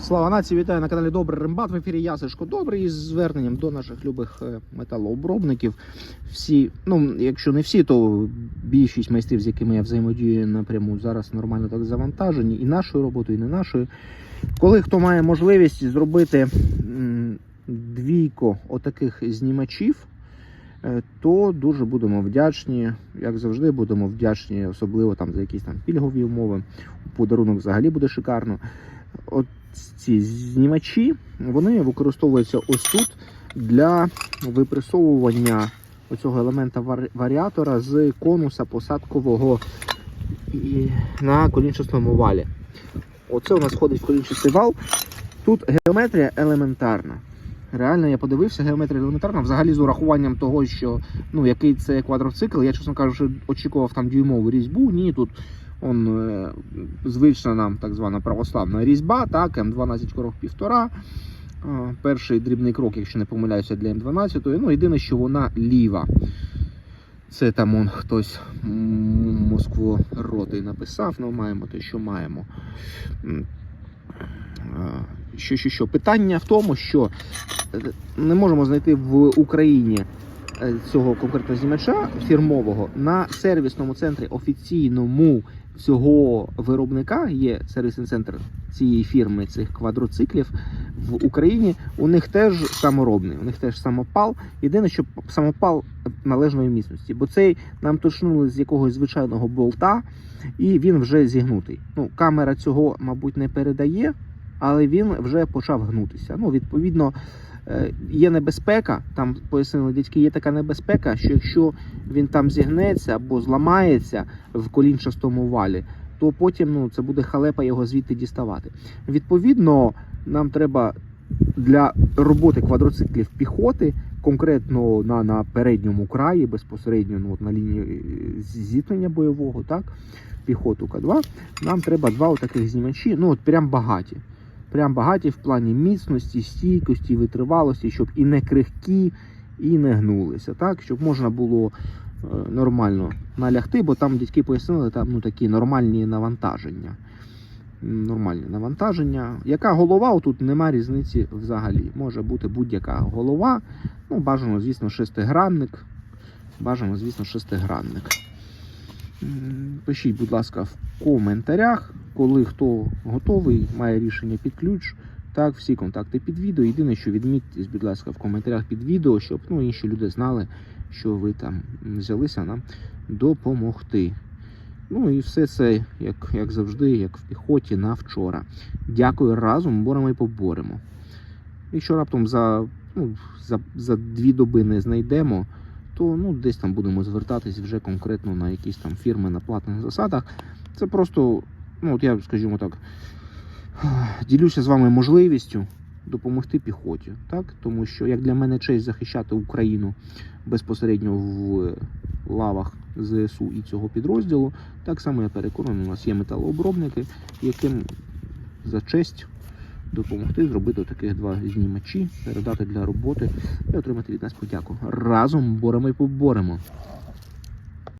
Слава нації, вітаю на каналі Добрий Рембат. В ефірі я Сашко Добрий із зверненням до наших любих е, металообробників. Всі, ну якщо не всі, то більшість майстрів, з якими я взаємодію напряму, зараз нормально так завантажені, і нашою роботою, і не нашою. Коли хто має можливість зробити двійко отаких знімачів, е, то дуже будемо вдячні. Як завжди, будемо вдячні, особливо там за якісь там пільгові умови. Подарунок взагалі буде шикарно. От ці знімачі вони використовуються ось тут для випресовування оцього елемента варіатора з конуса посадкового на колінчастому валі. Оце у нас входить в колінчастий вал. Тут геометрія елементарна. Реально, я подивився, геометрія елементарна. Взагалі з урахуванням того, що ну, який це квадроцикл, я, чесно кажучи, очікував там дюймову різьбу. Ні, тут он, е, звична нам так звана православна різьба, так, М12 крок півтора. Е, Перший дрібний крок, якщо не помиляюся, для М12. Ну, єдине, що вона ліва. Це там он хтось м, Москву роти написав, ну маємо те, що маємо. Що, що, що? Питання в тому, що е, не можемо знайти в Україні цього конкретного знімача фірмового на сервісному центрі офіційному цього виробника є сервісний центр цієї фірми цих квадроциклів в Україні. У них теж саморобний, у них теж самопал. Єдине, що самопал належної міцності, бо цей нам точнули з якогось звичайного болта, і він вже зігнутий. Ну, камера цього, мабуть, не передає, але він вже почав гнутися. Ну, відповідно. Е, Є небезпека, там пояснили дядьки, є така небезпека, що якщо він там зігнеться або зламається в колінчастому валі, то потім ну, це буде халепа його звідти діставати. Відповідно, нам треба для роботи квадроциклів піхоти, конкретно на, на передньому краї, безпосередньо ну, от на лінії е, зіткнення бойового, так, піхоту К2, нам треба два отаких знімачі, ну от прям багаті. Прям багаті в плані міцності, стійкості, витривалості, щоб і не крихкі, і не гнулися, так, щоб можна було е, нормально налягти, бо там дядьки пояснили, там ну, такі нормальні навантаження. Нормальні навантаження. Яка голова? Тут нема різниці взагалі. Може бути будь-яка голова. Ну, бажано, звісно, шестигранник. Бажано, звісно, шестигранник. Пишіть, будь ласка, в коментарях, коли хто готовий, має рішення під ключ. Так, всі контакти під відео. Єдине, що відмітьтесь, будь ласка, в коментарях під відео, щоб ну, інші люди знали, що ви там взялися нам допомогти. Ну і все це, як, як завжди, як в піхоті на вчора. Дякую разом, боремо і поборемо. Якщо раптом за, ну, за, за дві доби не знайдемо, то ну, десь там будемо звертатись вже конкретно на якісь там фірми на платних засадах. Це просто, ну от я, скажімо так, ділюся з вами можливістю допомогти піхоті, так? Тому що як для мене честь захищати Україну безпосередньо в лавах ЗСУ і цього підрозділу, так само я переконаний, у нас є металообробники, яким за честь допомогти зробити таких два знімачі, передати для роботи і отримати від нас подяку. Разом боремо і поборемо.